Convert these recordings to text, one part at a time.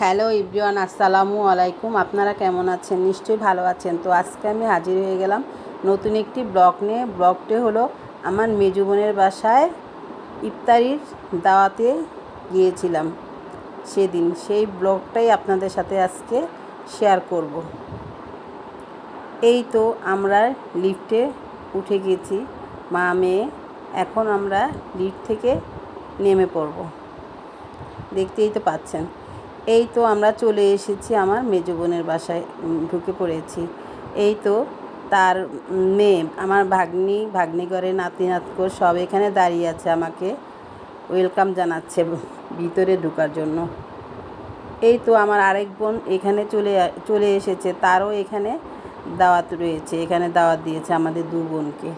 Hello ইব্রিয়ান আসসালামু আলাইকুম। আপনারা কেমন আছেন? নিশ্চয়ই ভালো আছেন। তো আজকে আমি হাজির হয়ে গেলাম নতুন একটি ব্লগ নিয়ে। ব্লগটি হলো আমার মেজু বোনের বাসায় ইফতারির দাওয়াতে গিয়েছিলাম সেদিন। সেই ব্লগটাই আপনাদের সাথে আজকে শেয়ার করব। এই তো আমরা লিফটে উঠে গেছি। মা, মেয়ে, এখন আমরা লিফট থেকে নেমে পড়ব। দেখতেই তো পাচ্ছেন। এই তো আমরা চলে এসেছি আমার মেজো বোনের বাসায় ঢুকে পড়েছি। এই তো তার মেয়ে, আমার ভাগ্নি ভাগ্নিঘরে নাতি, নাতকর সব এখানে দাঁড়িয়ে আছে আমাকে ওয়েলকাম জানাচ্ছে ভিতরে ঢোকার জন্য। এই তো আমার আরেক বোন এখানে চলে চলে এসেছে, তারও এখানে দাওয়াত রয়েছে, এখানে দাওয়াত দিয়েছে আমাদের দু বোনকে।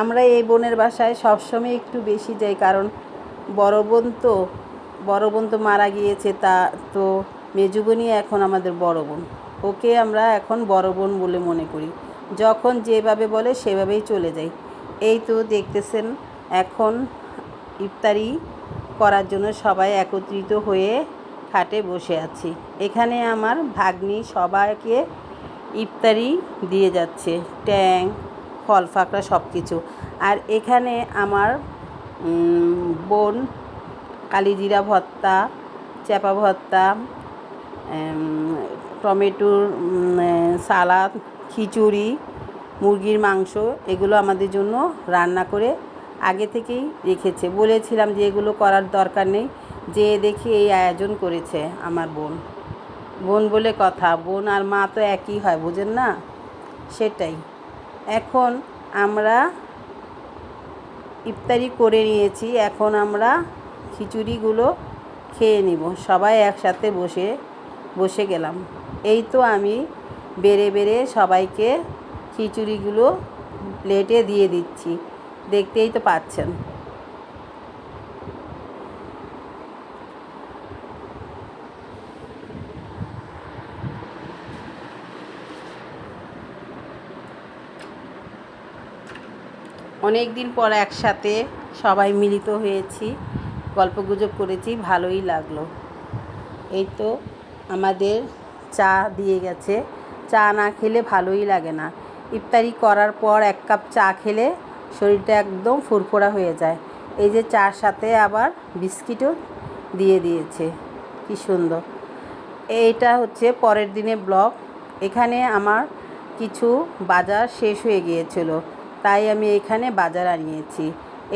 আমরা এই বোনের বাসায় সবসময় একটু বেশি যাই, কারণ বড় বোন তো বড় বোন তো মারা গিয়েছে, তা তো মেজু বোনই এখন আমাদের বড় বোন। ওকে আমরা এখন বড় বোন বলে মনে করি। যখন যেভাবে বলে সেভাবেই চলে যাই। এই তো দেখতেছেন, এখন ইফতারি করার জন্য সবাই একত্রিত হয়ে খাটে বসে আছি। এখানে আমার ভাগ্নি সবাইকে ইফতারি দিয়ে যাচ্ছে। ট্যাং ফল ফাকড়া সব কিছু আর এখানে আমার বোন কালিজিরা ভর্তা, চ্যাপা ভর্তা টমেটোর সালাদ, খিচুড়ি, মুরগির মাংস, এগুলো আমাদের জন্য রান্না করে আগে থেকেই রেখেছে। বলেছিলাম যে এগুলো করার দরকার নেই। যে দেখি এই আয়োজন করেছে আমার বোন। বোন বলে কথা, বোন আর মা তো একই হয়, বুঝেন না? সেটাই। এখন আমরা ইফতারি করে নিয়েছি, এখন আমরা খিচুড়িগুলো খেয়ে নিব। সবাই একসাথে বসে বসে গেলাম। এই তো আমি বেড়ে বেড়ে সবাইকে খিচুড়িগুলো প্লেটে দিয়ে দিচ্ছি। দেখতেই তো পাচ্ছেন। অনেক দিন পর একসাথে সবাই মিলিত হয়েছি। গল্পগুজব করেছি, ভালোই লাগল। এই তো আমাদের চা দিয়ে গেছে। চা না খেলে ভালোই লাগে না। ইফতারি করার পর এক কাপ চা খেলে শরীরটা একদম ফুরফুরা হয়ে যায়। এই যে চার সাথে আবার বিস্কিটও দিয়ে দিয়েছে। কি সুন্দর। এইটা হচ্ছে পরের দিনে ব্লগ। এখানে আমার কিছু বাজার শেষ হয়ে গিয়েছিল। তাই আমি এখানে বাজার আনিয়েছি।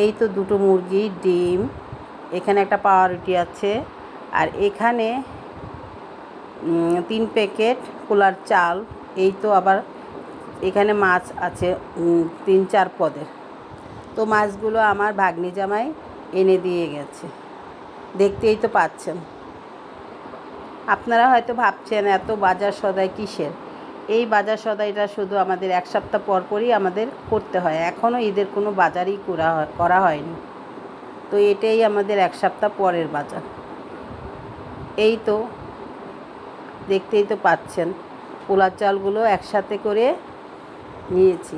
এই তো দুটো মুরগি, ডিম এখানে একটা পাউরুটি আছে। আর এখানে তিন প্যাকেট কোলার চাল, এই তো আবার এখানে মাছ আছে তিন চার পদের। তো মাছগুলো আমার ভাগ্নি জামাই এনে দিয়ে গেছে। দেখতেই তো পাচ্ছেন। আপনারা হয়তো ভাবছেন, এত বাজার সদাই কিসের? এই বাজার সদাইটা শুধু আমাদের এক সপ্তাহ পর পরই আমাদের করতে হয়। এখনও ঈদের কোনো বাজারই করা হয়নি। তো এটাই আমাদের এক সপ্তাহ পরের বাজার। এই তো দেখতেই তো পাচ্ছেন, পোলার চালগুলো একসাথে করে নিয়েছি।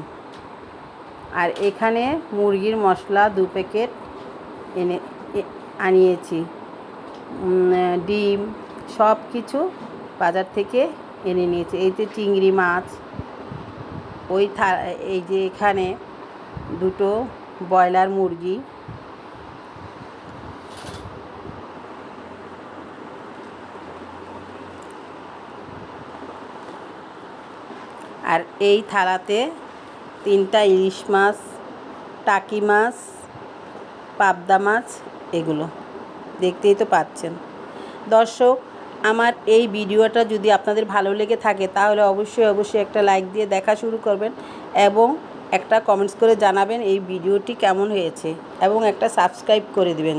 আর এখানে মুরগির মশলা দু প্যাকেট এনে আনিয়েছি। ডিম সব কিছু বাজার থেকে এনে নিয়েছি। এই যে চিংড়ি মাছ, ওই থা, এই যে এখানে দুটো ব্রয়লার মুরগি আর এই থালাতে তিনটা ইলিশ মাছ, টাকি মাছ, পাবদা মাছ, এগুলো। দেখতেই তো পাচ্ছেন। দর্শক, আমার এই ভিডিওটা যদি আপনাদের ভালো লেগে থাকে, তাহলে অবশ্যই অবশ্যই একটা লাইক দিয়ে দেখা শুরু করবেন এবং একটা কমেন্টস করে জানাবেন এই ভিডিওটি কেমন হয়েছে এবং একটা সাবস্ক্রাইব করে দিবেন।